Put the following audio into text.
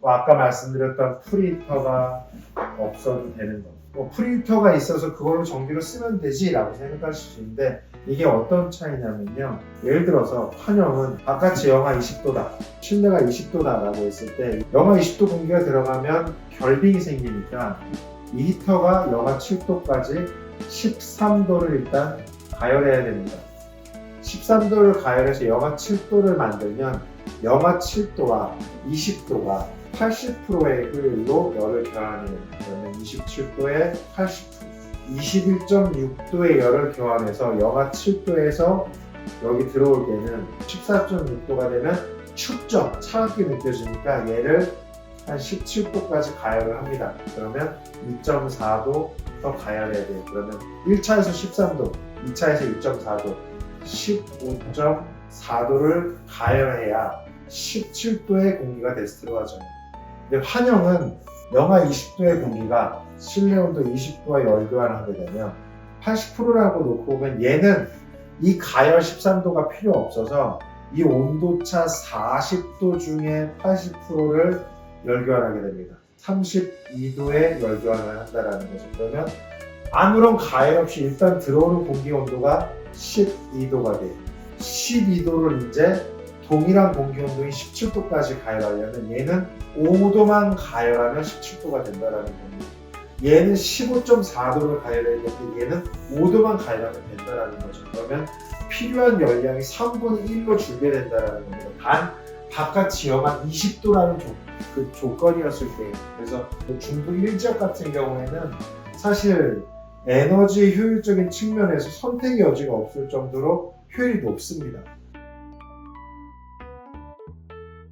뭐 아까 말씀드렸던 프리터가 없어도 되는 거. 뭐 프리터가 있어서 그걸로 전기로 쓰면 되지라고 생각하실 수 있는데 이게 어떤 차이냐면요. 예를 들어서 환영은 바깥이 영하 20도다, 실내가 20도다라고 했을 때 영하 20도 공기가 들어가면 결빙이 생기니까 이 히터가 영하 7도까지 13도를 일단 가열해야 됩니다. 13도를 가열해서 영하 7도를 만들면 영하 7도와 20도가 80%의 효율로 열을 교환해요. 그러면 27도에 80%, 21.6도의 열을 교환해서 영하 7도에서 여기 들어올 때는 14.6도가 되면 춥죠. 차갑게 느껴지니까 얘를 한 17도까지 가열을 합니다. 그러면 2.4도 더 가열해야 돼요. 그러면 1차에서 13도, 2차에서 2.4도, 15.4도를 가열해야 17도의 공기가 데스트로가죠. 근데 환영은 영하 20도의 공기가 실내 온도 20도와 열교환을 하게 되면 80%라고 놓고 보면 얘는 이 가열 13도가 필요 없어서 이 온도차 40도 중에 80%를 열교환하게 됩니다. 32도에 열교환을 한다라는 거죠. 그러면 아무런 가열 없이 일단 들어오는 공기 온도가 12도가 돼요. 12도를 이제 동일한 공기 온도인 17도까지 가열하려면 얘는 5도만 가열하면 17도가 된다라는 겁니다. 얘는 15.4도를 가열해야 되는데 얘는 5도만 가열하면 된다라는 거죠. 그러면 필요한 열량이 3분의 1로 줄게 된다라는 겁니다. 단 바깥이 영하 20도라는 조, 그 조건이었을 때 그래서 그 중부 일지역 같은 경우에는 사실 에너지 효율적인 측면에서 선택의 여지가 없을 정도로 효율이 높습니다.